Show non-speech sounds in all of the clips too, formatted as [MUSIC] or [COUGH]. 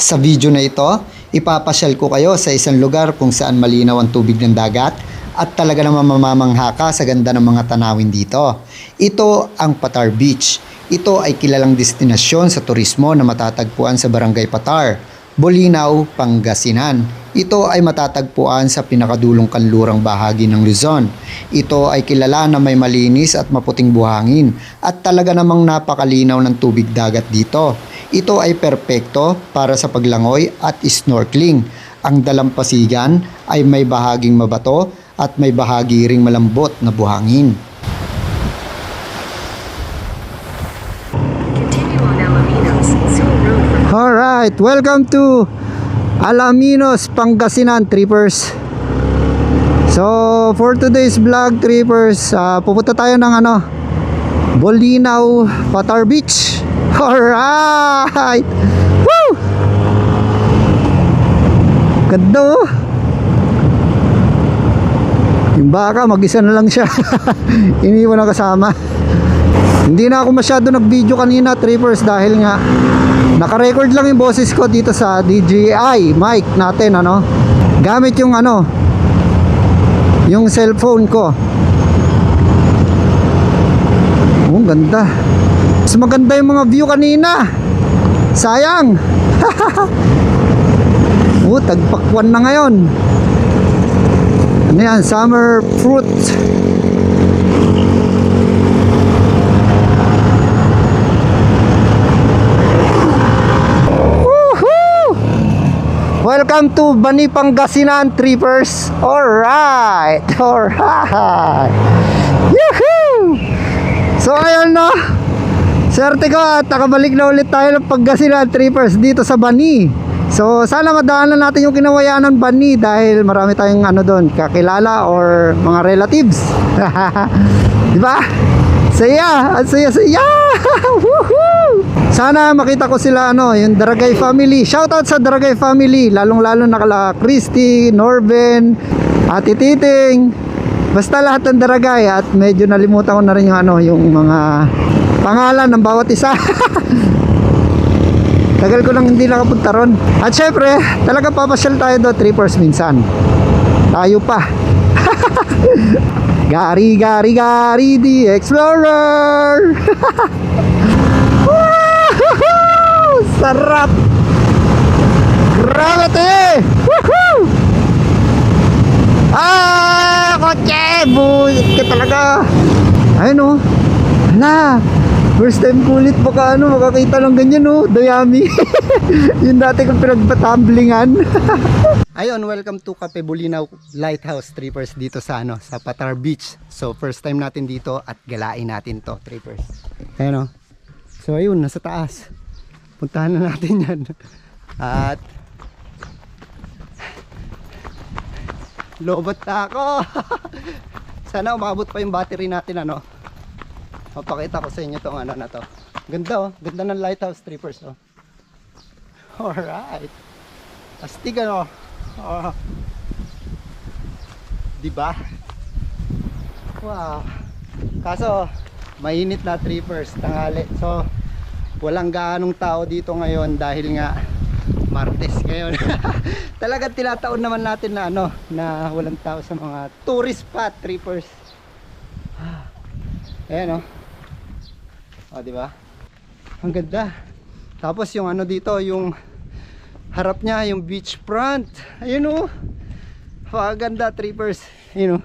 Sa video na ito, ipapasyal ko kayo sa isang lugar kung saan malinaw ang tubig ng dagat at talaga naman mamamangha ka sa ganda ng mga tanawin dito. Ito ang Patar Beach. Ito ay kilalang destinasyon sa turismo na matatagpuan sa Barangay Patar, Bolinaw, Pangasinan. Ito ay matatagpuan sa pinakadulong kanlurang bahagi ng Luzon. Ito ay kilala na may malinis at maputing buhangin at talaga namang napakalinaw ng tubig dagat dito. Ito ay perpekto para sa paglangoy at snorkeling. Ang dalampasigan ay may bahaging mabato at may bahagi ring malambot na buhangin. Alright, welcome to Alaminos, Pangasinan, Trippers. So, for today's vlog, Trippers, ah, pupunta tayo ng ano, Bolinaw, Patar Beach. Alright! Woo! Ganda oh! Yung baka, mag-isa na lang siya. [LAUGHS] Iniwan na kasama. Hindi na ako masyado nag-video kanina, Trippers, dahil nga naka-record lang yung boses ko dito sa DJI mic natin, ano. Gamit yung ano, yung cellphone ko. Oh, ang ganda. Mas maganda yung mga view kanina. Sayang. [LAUGHS] oh, tagpakwan na ngayon. Ano yan? Summer fruit. Welcome to Bani Pangasinan Trippers. Alright! [LAUGHS] Alright! Yahoo! So ayun no. Swerte ko at nakabalik na ulit tayo ng Pangasinan Trippers dito sa Bani. So sana madaanan natin yung kinawayan ng Bani dahil marami tayong ano doon, kakilala or mga relatives. [LAUGHS] Di ba? Saya! Ang saya saya! [LAUGHS] Sana makita ko sila ano, yung Daragay family. Shoutout sa Daragay family, lalong-lalo na kala Christy, Norben, Ate Titing. Basta lahat ng Daragay at medyo nalimutan ko na rin yung ano, yung mga pangalan ng bawat isa. [LAUGHS] Tagal ko nang hindi nakapunta ron. At syempre, talaga papasyal tayo do trippers minsan. Tayo pa. [LAUGHS] Gari, gari, gari, the explorer! [LAUGHS] Sarap! Grabe te! Woohoo! Ah! Kotse! Bulit ka talaga! Ayun o. Hala! First time ko ulit baka ano, makakita ng ganyan oh, dayami. [LAUGHS] yung dati kong pinagpatumblingan. [LAUGHS] Ayun, welcome to Cape Bulinaw Lighthouse Trippers dito sa ano, sa Patar Beach. So first time natin dito at galain natin to, Trippers. Ayun oh. So ayun, nasa taas. Puntahan na natin [LAUGHS] 'yan. At Lobot na ako. Sana umabot pa yung battery natin ano. Papakita ko sa inyo tong ano na to. Ganda oh, ganda ng lighthouse trippers oh. [LAUGHS] Alright. Astig ano. Oh. Diba? Wow. Kaso, mainit na trippers tanghali. So, walang gaanong tao dito ngayon dahil nga Martes ngayon. [LAUGHS] Talagang tinataon naman natin na ano, na walang tao sa mga tourist spot trippers. Ayan oh. O, di ba? Ang ganda. Tapos yung ano dito, yung harap niya, yung beach front. Ayun oh. Paganda trippers. Ayun oh.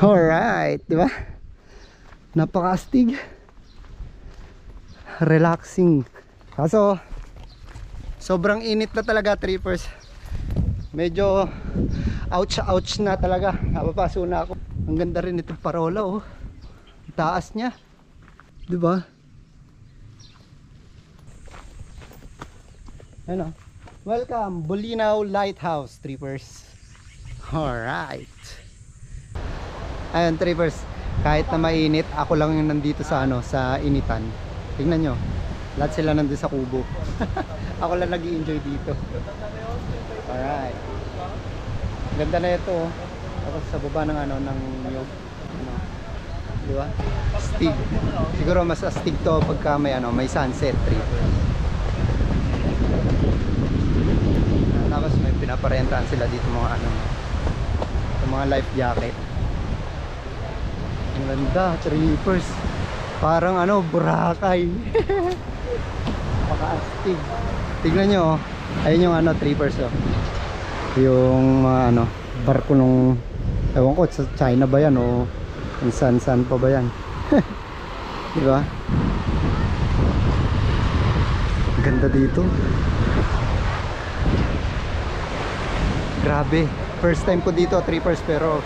Alright, di ba? Napakastig. Relaxing. Kaso, sobrang init na talaga trippers. Medyo ouch ouch na talaga. Napapaso na ako. Ang ganda rin itong parola oh. Taas niya. 'Di ba? Ano? Welcome Bulinaw Lighthouse trippers. Alright. Ayun trippers, kahit na mainit, ako lang yung nandito sa ano, sa initan. Tingnan nyo. Lahat sila nandun sa kubo. [LAUGHS] ako lang nag enjoy dito. Alright. Ganda na ito. oh. Tapos sa baba ng ano, ng niyog. Di ba? Astig. Siguro mas astig to pagka may ano, may sunset trip. pinaparentaan sila dito mga ano, mga life jacket. Ang ganda, trippers. Parang ano, Boracay. [LAUGHS] Paka-astig. Tignan nyo, oh. ayun yung ano, trippers oh. Yung mga ano, barko nung, ewan ko, sa China ba yan o kung saan saan pa ba yan. [LAUGHS] Di ba? Ang Ganda dito. Grabe. First time ko dito, trippers, pero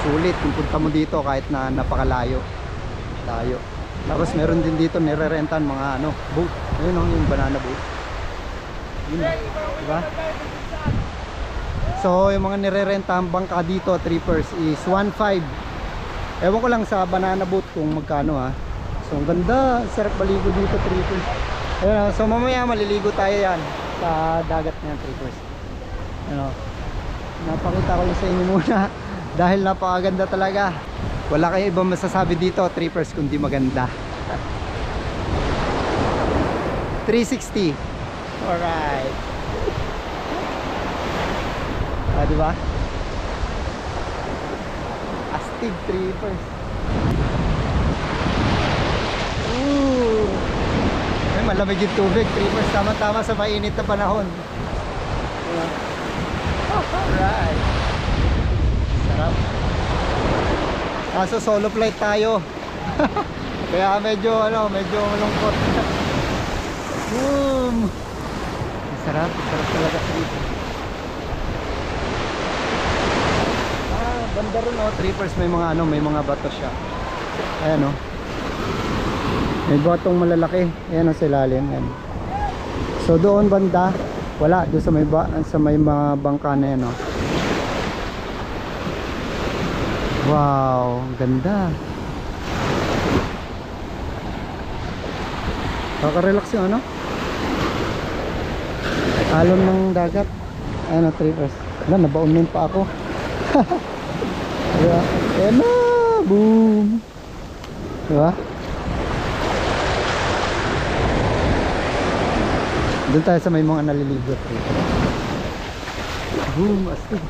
sulit kung punta mo dito kahit na napakalayo. Tayo. Tapos meron din dito nire-rentan mga ano, boat. Ayun oh, yung banana boat. Yun, diba? So, yung mga nire-rentahan bangka dito, trippers, is 1.5. Ewan ko lang sa banana boat kung magkano ha. So, ang ganda. Sarap baligo dito, trippers. Ayun, so mamaya maliligo tayo yan sa dagat niyan, trippers. Ano, napakita ko lang sa inyo muna [LAUGHS] dahil napakaganda talaga. Wala kayong ibang masasabi dito, trippers, kundi maganda. [LAUGHS] 360. Alright. Ah, di Astig trippers. Ooh. Ay, malamig yung tubig, trippers. Tama-tama sa mainit na panahon. Diba? Alright. Sarap. Kaso solo flight tayo. [LAUGHS] Kaya medyo ano, medyo malungkot. Boom! Sarap, sarap talaga dito. Ah, banda rin oh, trippers may mga ano, may mga bato siya. Ayan oh. May batong malalaki. Ayan oh, sa ilalim. Ayan. So doon banda, wala doon sa may ba, sa may mga bangka na yan oh. Wow, ganda. Kaka-relax yung ano? Alon ng dagat. Ano, trippers. Wala, nabaunin pa ako. [LAUGHS] diba? Ayan na! Boom! Diba? Doon tayo sa may mga naliligo. trippers. Boom! Astig.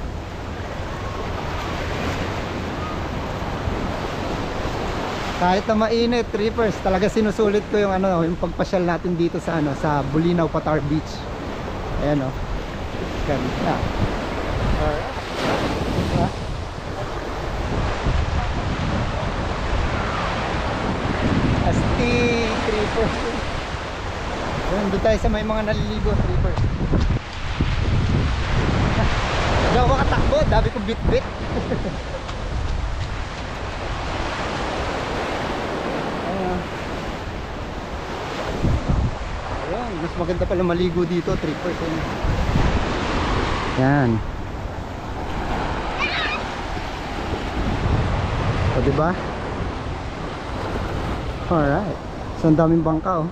kahit na mainit trippers talaga sinusulit ko yung ano yung pagpasyal natin dito sa ano sa Bulinaw Patar Beach ayan o ganda Alright. Diba? Trippers Ayun, doon tayo sa may mga naliligo trippers [LAUGHS] Hindi ako makatakbo, dami kong bit-bit [LAUGHS] Ayan. Ayan, mas maganda pala maligo dito, 3%. Yan. O, diba? Alright. So, ang daming bangka, oh.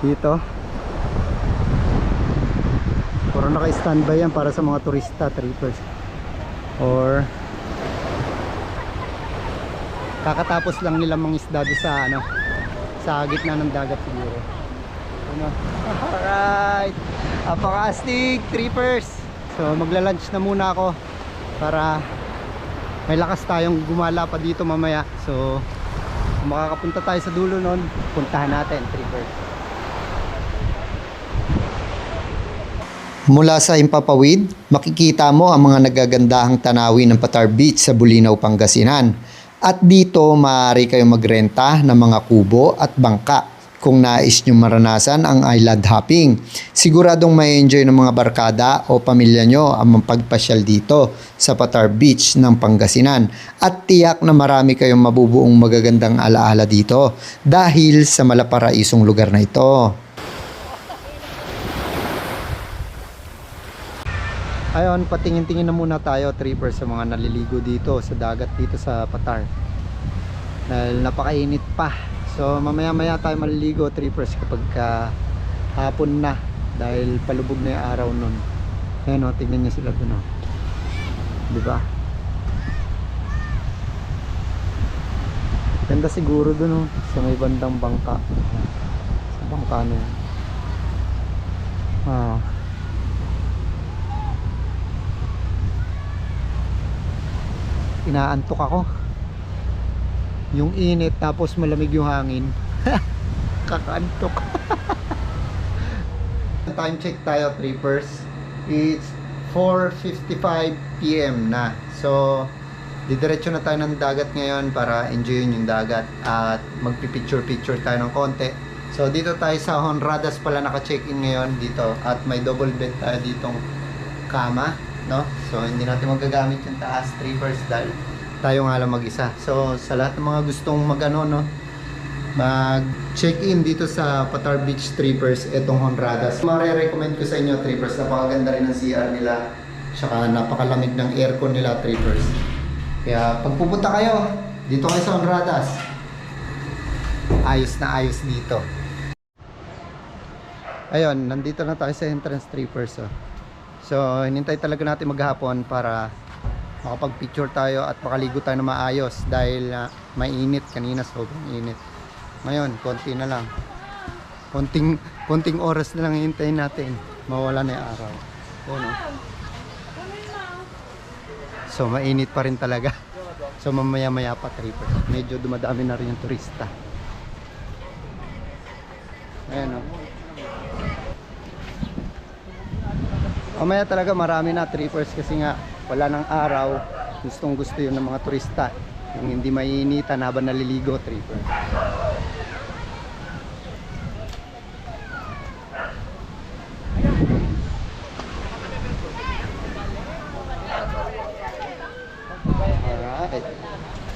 Dito. Puro naka-standby yan para sa mga turista, trippers. Or kakatapos lang nila mangisda doon sa ano sa gitna ng dagat siguro ano alright apaka-astig trippers so magla-lunch na muna ako para may lakas tayong gumala pa dito mamaya so kung makakapunta tayo sa dulo nun. Puntahan natin trippers Mula sa Impapawid, makikita mo ang mga nagagandahang tanawin ng Patar Beach sa Bulinaw, Pangasinan. At dito maaari kayong magrenta ng mga kubo at bangka kung nais nyo maranasan ang island hopping. Siguradong may enjoy ng mga barkada o pamilya nyo ang mapagpasyal dito sa Patar Beach ng Pangasinan. At tiyak na marami kayong mabubuong magagandang alaala dito dahil sa malaparaisong lugar na ito. Ayon, patingin-tingin na muna tayo, trippers, sa mga naliligo dito sa dagat dito sa Patar. Dahil napakainit pa so mamaya maya tayo maliligo trippers kapag ka hapon na dahil palubog na yung araw nun. Ayun o oh, tignan nyo sila dun oh. o diba ganda siguro dun o sa may bandang bangka. Sa bangka na yun ah. Inaantok ako. Yung init tapos malamig yung hangin. [LAUGHS] Kakaantok. [LAUGHS] Time check tayo, trippers. It's 4.55 p.m. na. So, didiretso na tayo ng dagat ngayon para enjoyin yung dagat at magpipicture-picture tayo ng konti. So, dito tayo sa Honradas pala naka-check-in ngayon dito at may double bed tayo ditong kama, no? So, hindi natin magagamit yung taas trippers dahil tayo nga lang mag-isa. So, sa lahat ng mga gustong mag-ano, no? mag-check-in dito sa Patar Beach Trippers itong Honradas. Mare-recommend ko sa inyo Trippers, napakaganda rin ng CR nila. Tsaka napakalamig ng aircon nila Trippers. Kaya pag pupunta kayo, dito kayo sa Honradas. Ayos na ayos dito. Ayun, nandito na tayo sa entrance Trippers. Oh. So, hinintay talaga natin maghapon para makapag-picture tayo at makaligo tayo na maayos dahil uh, mainit kanina sobrang init. Ngayon, konti na lang. Konting, konting oras na lang hintayin natin. Mawala na yung araw. Ayan, oh. So, mainit pa rin talaga. So, mamaya-maya pa tripper. Medyo dumadami na rin yung turista. Ayan, oh. Mamaya talaga marami na trippers kasi nga wala ng araw. Gustong gusto yun ng mga turista. Yung hindi mainitan habang naliligo tripper.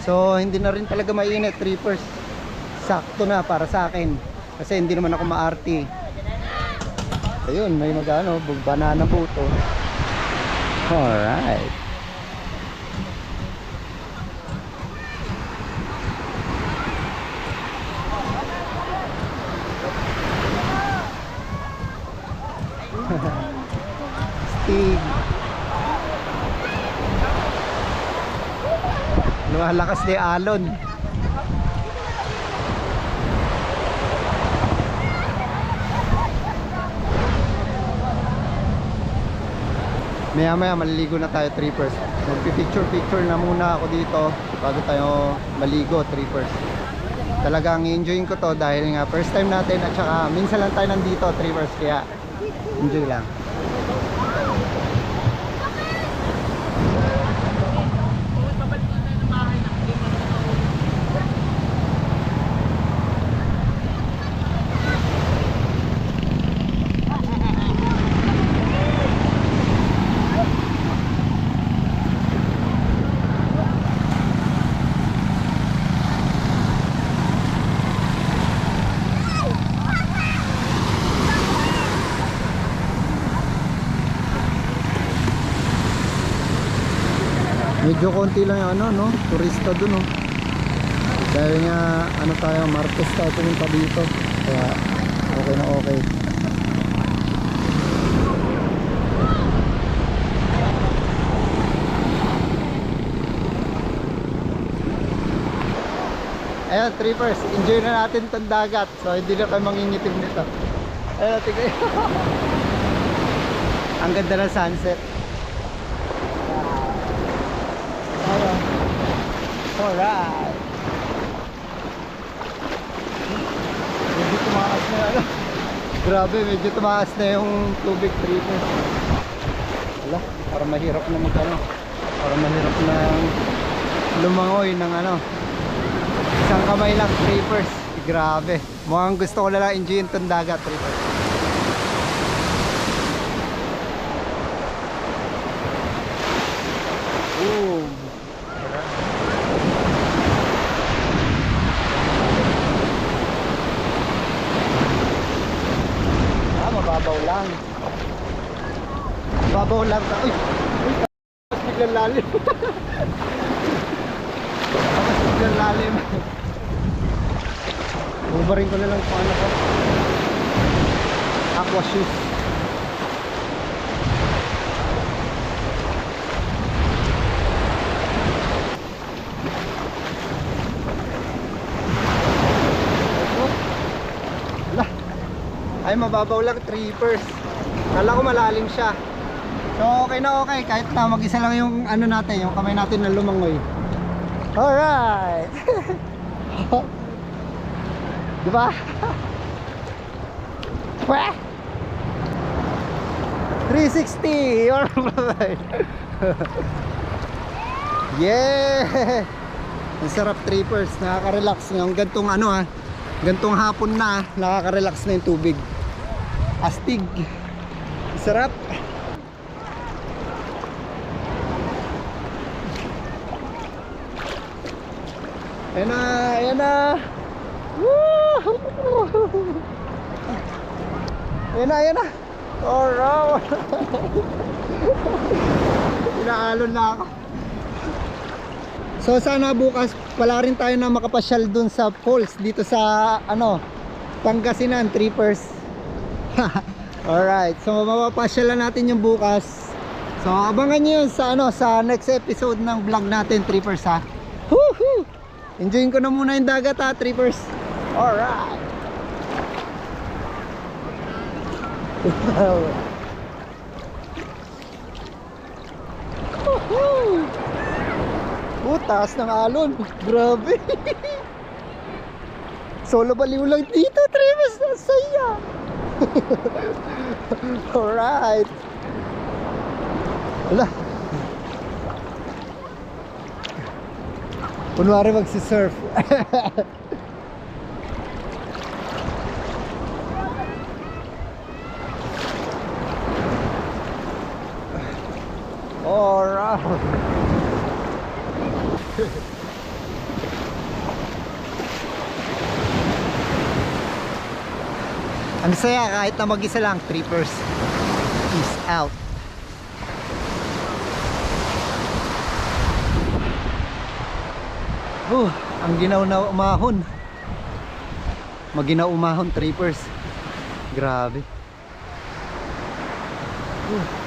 So, hindi na rin talaga mainit, trippers. Sakto na para sa akin. Kasi hindi naman ako maarti. Ayun, may magano, banana buto. Alright. Stig. [LAUGHS] Lumalakas ni Alon. Maya maya maliligo na tayo trippers. Magpi-picture picture na muna ako dito bago tayo maligo trippers. Talagang enjoying ko to dahil nga first time natin at saka minsan lang tayo nandito trippers kaya enjoy lang. Medyo konti lang yung ano, no? Turista dun, no? Dahil nga, ano tayo, Martes tayo pumunta dito. Kaya, okay na okay. Ayun, trippers, enjoy na natin itong dagat. So, hindi na kayo mangingitim nito. Ayun, tigay. [LAUGHS] Ang ganda ng sunset. Alright. Medyo tumaas na ano. Grabe, medyo tumaas na yung tubig treatment. Wala, para mahirap na mag ano. Para mahirap na lumangoy ng ano. Isang kamay lang, trippers. Grabe. Mukhang gusto ko na lang enjoyin itong dagat. Boom. Ah, mababaw lang. Mababaw lang. Uy! Uy! Mas biglang lalim. Mas biglang lalim. Ubarin ko na lang kung ano ko. Aqua shoes. Wala. Ay, mababaw lang, trippers. Kala ko malalim siya. So, okay na okay. Kahit na mag-isa lang yung ano natin, yung kamay natin na lumangoy. Alright! [LAUGHS] Di ba? [LAUGHS] Wah! 360! Alright! [LAUGHS] yeah! Ang sarap trippers, nakaka-relax ng gantong ano ha, gantong hapon na, nakaka-relax na yung tubig. Astig. Sarap. Ayan na, ayan na. Woo! [LAUGHS] Ayan na, ayan na. Alright. Inaalon na ako. So sana bukas pala rin tayo na makapasyal dun sa falls dito sa ano Pangasinan Trippers. [LAUGHS] Alright, so mapapasyalan natin yung bukas. So abangan nyo yun sa ano sa next episode ng vlog natin Trippers ha. Woohoo! Enjoyin ko na muna yung dagat ha Trippers. Alright. [LAUGHS] Woohoo! Oh, taas ng alon. Grabe. [LAUGHS] Solo baliw lang dito, Travis. Ang saya. [LAUGHS] Alright. Wala. Kunwari magsisurf. Alright. [LAUGHS] Ang saya kahit na mag-isa lang, trippers. Peace out. Oh, ang ginaw na umahon. Maginaw umahon, trippers. Grabe. Uh.